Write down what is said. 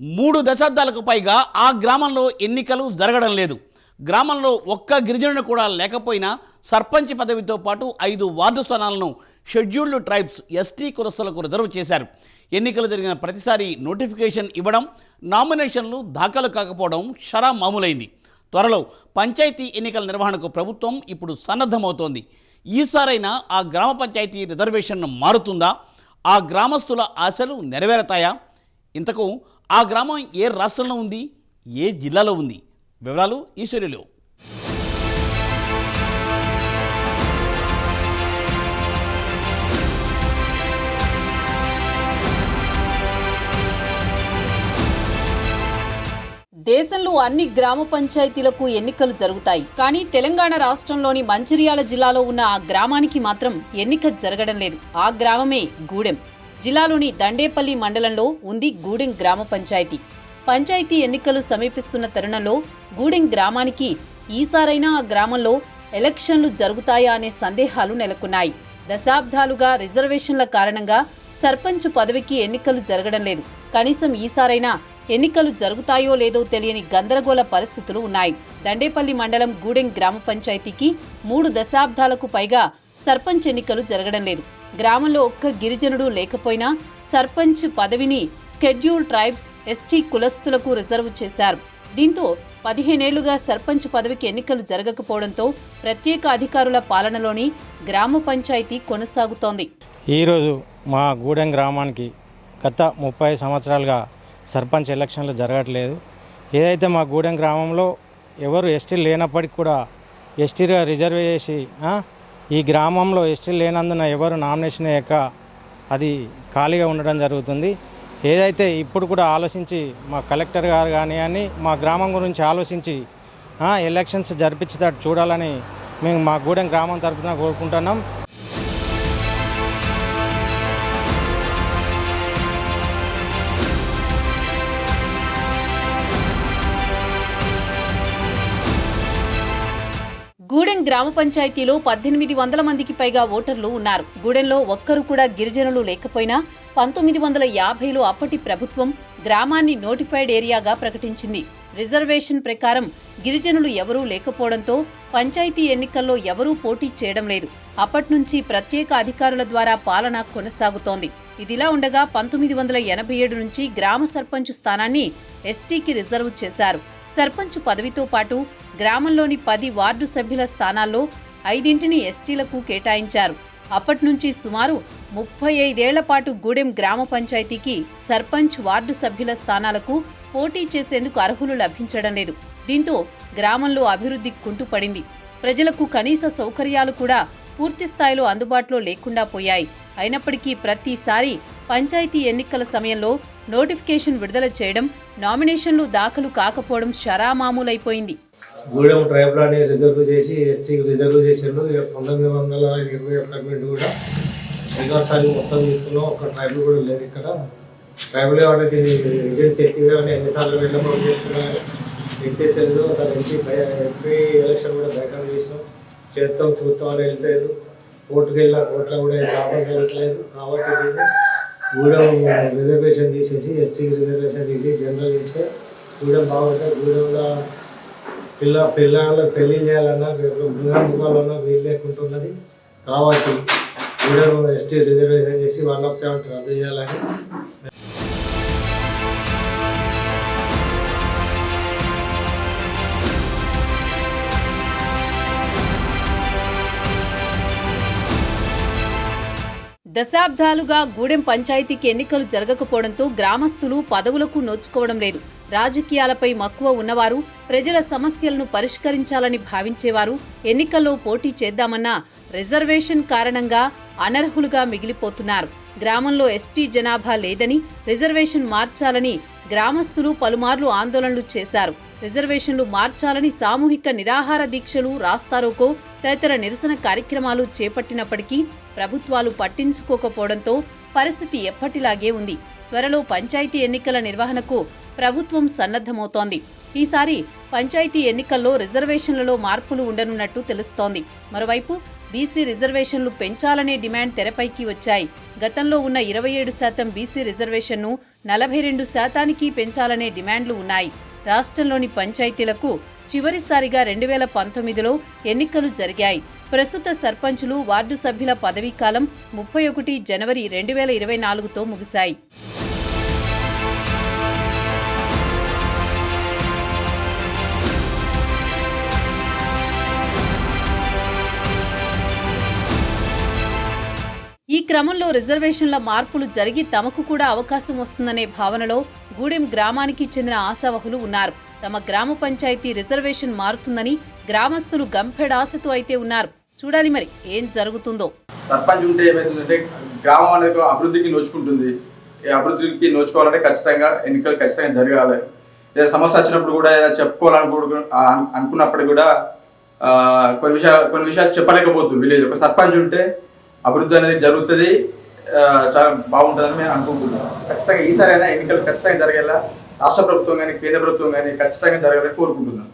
మూడు దశాబ్దాలకు పైగా ఆ గ్రామంలో ఎన్నికలు జరగడం లేదు. గ్రామంలో ఒక్క గిరిజనుడు కూడా లేకపోయినా సర్పంచ్ పదవితో పాటు ఐదు వార్డు స్థానాలను షెడ్యూల్డ్ ట్రైబ్స్ ఎస్టీ కులస్తులకు రిజర్వ్ చేశారు. ఎన్నికలు జరిగిన ప్రతిసారి నోటిఫికేషన్ ఇవ్వడం నామినేషన్లు దాఖలు కాకపోవడం షరా మామూలైంది. త్వరలో పంచాయతీ ఎన్నికల నిర్వహణకు ప్రభుత్వం ఇప్పుడు సన్నద్ధమవుతోంది. ఈసారైనా ఆ గ్రామ పంచాయతీ రిజర్వేషన్ మారుతుందా? ఆ గ్రామస్తుల ఆశలు నెరవేరతాయా? ఇంతకు ఆ గ్రామం ఏ రాష్ట్రంలో ఉంది? ఏ జిల్లాలో ఉంది? వివరాలు ఈశ్వర్యులు దేశంలో అన్ని గ్రామ పంచాయతీలకు ఎన్నికలు జరుగుతాయి. కానీ తెలంగాణ రాష్ట్రంలోని మంచిర్యాల జిల్లాలో ఉన్న ఆ గ్రామానికి మాత్రం ఎన్నిక జరగడం లేదు. ఆ గ్రామమే గూడెం. జిల్లాలోని దండేపల్లి మండలంలో ఉంది గూడెం గ్రామ పంచాయతీ. పంచాయతీ ఎన్నికలు సమీపిస్తున్న తరుణంలో గూడెం గ్రామానికి ఈసారైనా ఆ గ్రామంలో ఎలక్షన్లు జరుగుతాయా అనే సందేహాలు నెలకొన్నాయి. దశాబ్దాలుగా రిజర్వేషన్ల కారణంగా సర్పంచ్ పదవికి ఎన్నికలు జరగడం లేదు. కనీసం ఈసారైనా ఎన్నికలు జరుగుతాయో లేదో తెలియని గందరగోళ పరిస్థితులు ఉన్నాయి. దండేపల్లి మండలం గూడెం గ్రామ పంచాయతీకి మూడు దశాబ్దాలకు పైగా సర్పంచ్ ఎన్నికలు జరగడం లేదు. గ్రామంలో ఒక్క గిరిజనుడు లేకపోయినా సర్పంచ్ పదవిని స్కెడ్యూల్ ట్రైబ్స్ ఎస్టీ కులస్తులకు రిజర్వ్ చేశారు. దీంతో పదిహేనేళ్ళుగా సర్పంచ్ పదవికి ఎన్నికలు జరగకపోవడంతో ప్రత్యేక అధికారుల పాలనలోని గ్రామ పంచాయతీ కొనసాగుతోంది. ఈరోజు మా గూడెం గ్రామానికి గత ముప్పై సంవత్సరాలుగా సర్పంచ్ ఎలక్షన్లు జరగట్లేదు. ఏదైతే మా గూడెం గ్రామంలో ఎవరు ఎస్టీ లేనప్పటికీ కూడా ఎస్టీగా రిజర్వ్ చేసి ఈ గ్రామంలో ఎస్టీ లేనందున ఎవరు నామినేషన్ అయ్యాక అది ఖాళీగా ఉండడం జరుగుతుంది. ఏదైతే ఇప్పుడు కూడా ఆలోచించి మా కలెక్టర్ గారు కానీ అని మా గ్రామం గురించి ఆలోచించి ఎలక్షన్స్ జరిపించేటట్టు చూడాలని మేము మా గూడెం గ్రామం తరఫున కోరుకుంటున్నాం. గూడెం గ్రామ పంచాయతీలో పద్దెనిమిది వందల మందికి పైగా ఓటర్లు ఉన్నారు. గూడెంలో ఒక్కరు కూడా గిరిజనులు లేకపోయినా పంతొమ్మిది వందల యాభైలో అప్పటి ప్రభుత్వం గ్రామాన్ని నోటిఫైడ్ ఏరియాగా ప్రకటించింది. రిజర్వేషన్ ప్రకారం గిరిజనులు ఎవరూ లేకపోవడంతో పంచాయతీ ఎన్నికల్లో ఎవరూ పోటీ చేయడం లేదు. అప్పట్నుంచి ప్రత్యేక అధికారుల ద్వారా పాలన కొనసాగుతోంది. ఇదిలా ఉండగా పంతొమ్మిది వందల ఎనభై ఏడు నుంచి గ్రామ సర్పంచ్ స్థానాన్ని ఎస్టీకి రిజర్వ్ చేశారు. సర్పంచ్ పదవితో పాటు గ్రామంలోని పది వార్డు సభ్యుల స్థానాల్లో ఐదింటిని ఎస్టీలకు కేటాయించారు. అప్పటినుంచి సుమారు ముప్పై ఐదేళ్ళ పాటు గూడెం గ్రామ పంచాయతీకి సర్పంచ్ వార్డు సభ్యుల స్థానాలకు పోటీ చేసేందుకు అర్హులు లభించడం లేదు. దీంతో గ్రామంలో అభివృద్ధి కుంటుపడింది. ప్రజలకు కనీస సౌకర్యాలు కూడా పూర్తి స్థాయిలో అందుబాటులో లేకుండా పోయాయి. అయినప్పటికీ ప్రతిసారి పంచాయతీ ఎన్నికల సమయంలో నోటిఫికేషన్ విడుదల చేయడం నామినేషన్లు దాఖలు కాకపోవడం షరామామూలైపోయింది గూడెం ట్రైబ్లని రిజర్వ్ చేసి ఎస్టీకి రిజర్వ్ చేసిండు పంతొమ్మిది వందల ఇరవై అపార్ట్మెంట్ కూడా శ్రీకాస్థాయి మొత్తం తీసుకున్నాం. ఒక ట్రైబల్ కూడా లేదు ఇక్కడ. ట్రైబల్ వాళ్ళకి ఏజెన్సీ ఎత్తిగా ఎన్నిసార్లు వెళ్ళమని చేసుకున్నాను ఎత్తేసేది అసలు ఎంపీ ఎంపీ ఎలక్షన్ కూడా బయట చేసినాం. చేస్తాం చూస్తాం అని వెళ్తలేదు. కోర్టుకు వెళ్ళిన కోర్టులో కూడా ఏం జరగట్లేదు. కాబట్టి దీన్ని గూడెం రిజర్వేషన్ తీసేసి ఎస్టీకి రిజర్వేషన్ తీసి జనరల్ చేస్తే గూడెం బాగుంటుంది. గూడెంలో పిల్ల పిల్లలు పెళ్ళి చేయాలన్నా ముఖాలన్నా వీలు లేకుంటున్నది కాబట్టి గూడెం ఎస్టీ రిజర్వేషన్ చేసి వన్ ఆఫ్ సెవెన్ రద్దు చేయాలని దశాబ్దాలుగా గూడెం పంచాయతీకి ఎన్నికలు జరగకపోవడంతో గ్రామస్తులు పదవులకు నోచుకోవడం లేదు. రాజకీయాలపై మక్కువ ఉన్నవారు ప్రజల సమస్యలను పరిష్కరించాలని భావించేవారు ఎన్నికల్లో పోటీ చేద్దామన్న రిజర్వేషన్ కారణంగా అనర్హులుగా మిగిలిపోతున్నారు. గ్రామంలో ఎస్టీ జనాభా లేదని రిజర్వేషన్ మార్చాలని గ్రామస్తులు పలుమార్లు ఆందోళనలు చేశారు. రిజర్వేషన్లు మార్చాలని సామూహిక నిరాహార దీక్షలు రాస్తారోకో తదితర నిరసన కార్యక్రమాలు చేపట్టినప్పటికీ ప్రభుత్వాలు పట్టించుకోకపోవడంతో పరిస్థితి ఎప్పటిలాగే ఉంది. త్వరలో పంచాయతీ ఎన్నికల నిర్వహణకు ప్రభుత్వం సన్నద్ధమవుతోంది. ఈసారి పంచాయతీ ఎన్నికల్లో రిజర్వేషన్లలో మార్పులు ఉండనున్నట్టు తెలుస్తోంది. మరోవైపు బీసీ రిజర్వేషన్లు పెంచాలనే డిమాండ్ తెరపైకి వచ్చాయి. గతంలో ఉన్న ఇరవై ఏడు శాతం బీసీ రిజర్వేషన్ను నలభై రెండు శాతానికి పెంచాలనే డిమాండ్లు ఉన్నాయి. రాష్ట్రంలోని పంచాయతీలకు చివరిసారిగా రెండు వేల పంతొమ్మిదిలో ఎన్నికలు జరిగాయి. ప్రస్తుత సర్పంచులు వార్డు సభ్యుల పదవీ కాలం ముప్పై ఒకటి జనవరి రెండు వేల ఇరవై నాలుగుతో ముగిశాయి. ఈ క్రమంలో రిజర్వేషన్ల మార్పులు జరిగి తమకు కూడా అవకాశం వస్తుందనే భావనలో గూడెం గ్రామానికి చెందిన ఆశావహులు ఉన్నారు. తమ గ్రామ పంచాయతీ రిజర్వేషన్ మారుతుందని గ్రామస్తులు గంపెడాశతో అయితే ఉన్నారు. చూడాలి మరి ఏం జరుగుతుందో. సర్పంచ్ ఉంటే ఏమైతుందంటే గ్రామం అనేది అభివృద్ధికి నోచుకుంటుంది. ఈ అభివృద్ధికి నోచుకోవాలంటే ఖచ్చితంగా ఎన్నికలు ఖచ్చితంగా జరగాలి. లేదా సమస్య వచ్చినప్పుడు కూడా ఏదైనా చెప్పుకోవాలనుకో అనుకున్నప్పుడు కూడా కొన్ని విషయాలు కొన్ని విషయాలు చెప్పలేకపోతుంది విలేజ్. ఒక సర్పంచ్ ఉంటే అభివృద్ధి అనేది జరుగుతుంది చాలా బాగుంటుందని మేము అనుకుంటున్నాం. ఖచ్చితంగా ఈసారి అయినా ఎన్నికలు ఖచ్చితంగా జరిగేలా రాష్ట్ర ప్రభుత్వం కానీ కేంద్ర ప్రభుత్వం కానీ ఖచ్చితంగా జరగాలని కోరుకుంటున్నాం.